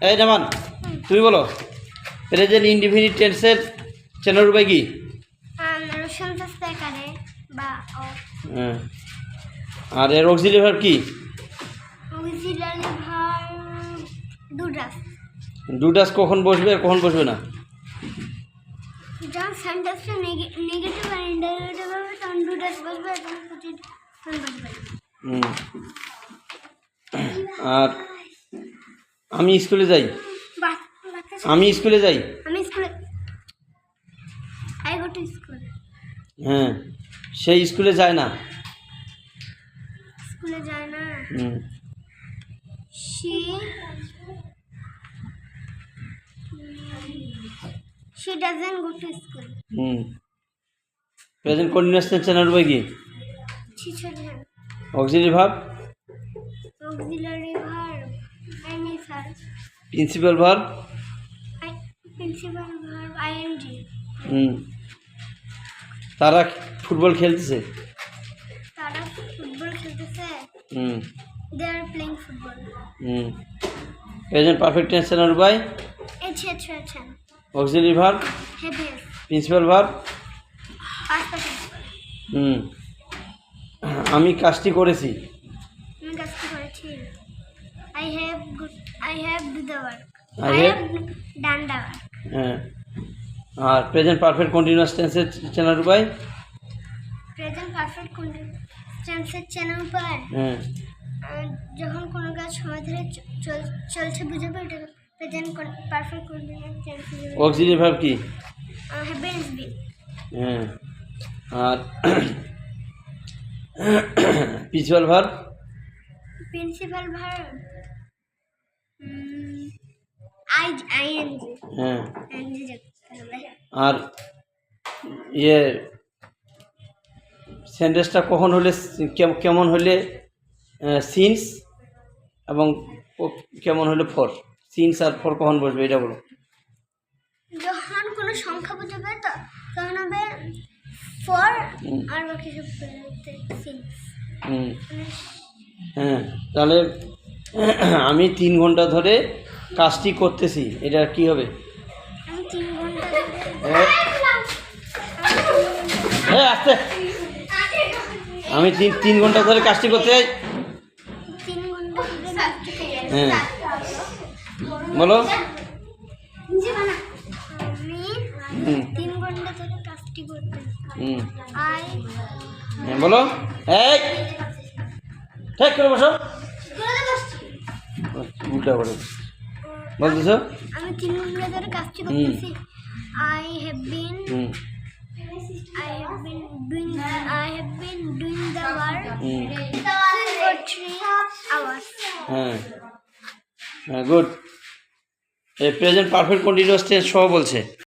এই নামান তুমি বলো প্রেজেন্ট ইনডিফিনিট টেন্সের চেনার উপায় কি? হ্যাঁ। আর এর অক্সিলি ভার্ব কি? অক্সিলারি ডুডাস কখন বসবে আর কখন বসবে না? আর আমি স্কুলে যাই। আমি স্কুলে যাই। আমি স্কুলে আই গো টু স্কুল। হ্যাঁ সেই স্কুলে যায় না। স্কুলে যায় না। হুম। she she doesn't go to school হুম। প্রেজেন্ট কন্টিনিউয়াস টেন্স চেনার উপায় কি she shouldn't auxiliary verb I principal verb principal verb ing হুম। তারা ফুটবল খেলতেছে? তারা ফুটবল খেলতেছে। হুম। They are playing football. হুম। প্রেজেন্ট পারফেক্ট টেন্স চেনার উপায়? H H H N. Auxiliary verb heavy principal verb হুম। আমি কাজটি করেছি। আমি কাজটি করেছি। I have good I have do the work. I I have- have done the work. হ্যাঁ। আর প্রেজেন্ট পারফেক্ট কন্টিনিউয়াস টেন্সের চেনার উপায় প্রেজেন্ট পারফেক্ট টেন্সের চ্যানেল পায় হ্যাঁ। যখন কোনো কাজ সময় ধরে চলছে বুঝাবে ওটা present perfect continuous tense auxiliary verb কি? হ্যাভেন্স বি হ্যাঁ। আর principal verb principal verb I I N G হ্যাঁ আর ইয়ে সেন্টেন্সটা কখন হলে কেম- কেমন হলে সিনস এবং কেমন হলে ফর সিনস আর ফর কখন বসবে এটা বলো। যখন কোনো সংখ্যা বুঝাবে তো তখন হবে ফর আর বাকি সব সিন্স হুম। হ্যাঁ তাহলে আমি তিন ঘণ্টা ধরে কাজটি করতেছি এটা কি হবে? আমি তিন ঘণ্টা ধরে হ্যাঁ। হ্যাঁ আস্তে। আমি তিন তিন ঘণ্টা ধরে কাজটি করতে চাই। হ্যাঁ। বলো। হুম। হ্যাঁ বলো। এই। ঠিক করে বসো? উল্টা করে। বলতেছো? আমি তিন ঘণ্টা ধরে কাজটি করতেছি। I have been I have been doing I have been doing the work for three hours হ্যাঁ। হ্যাঁ গুড এই প্রেজেন্ট পারফেক্ট কন্টিনিউয়াস টেন্স সহ বলছে।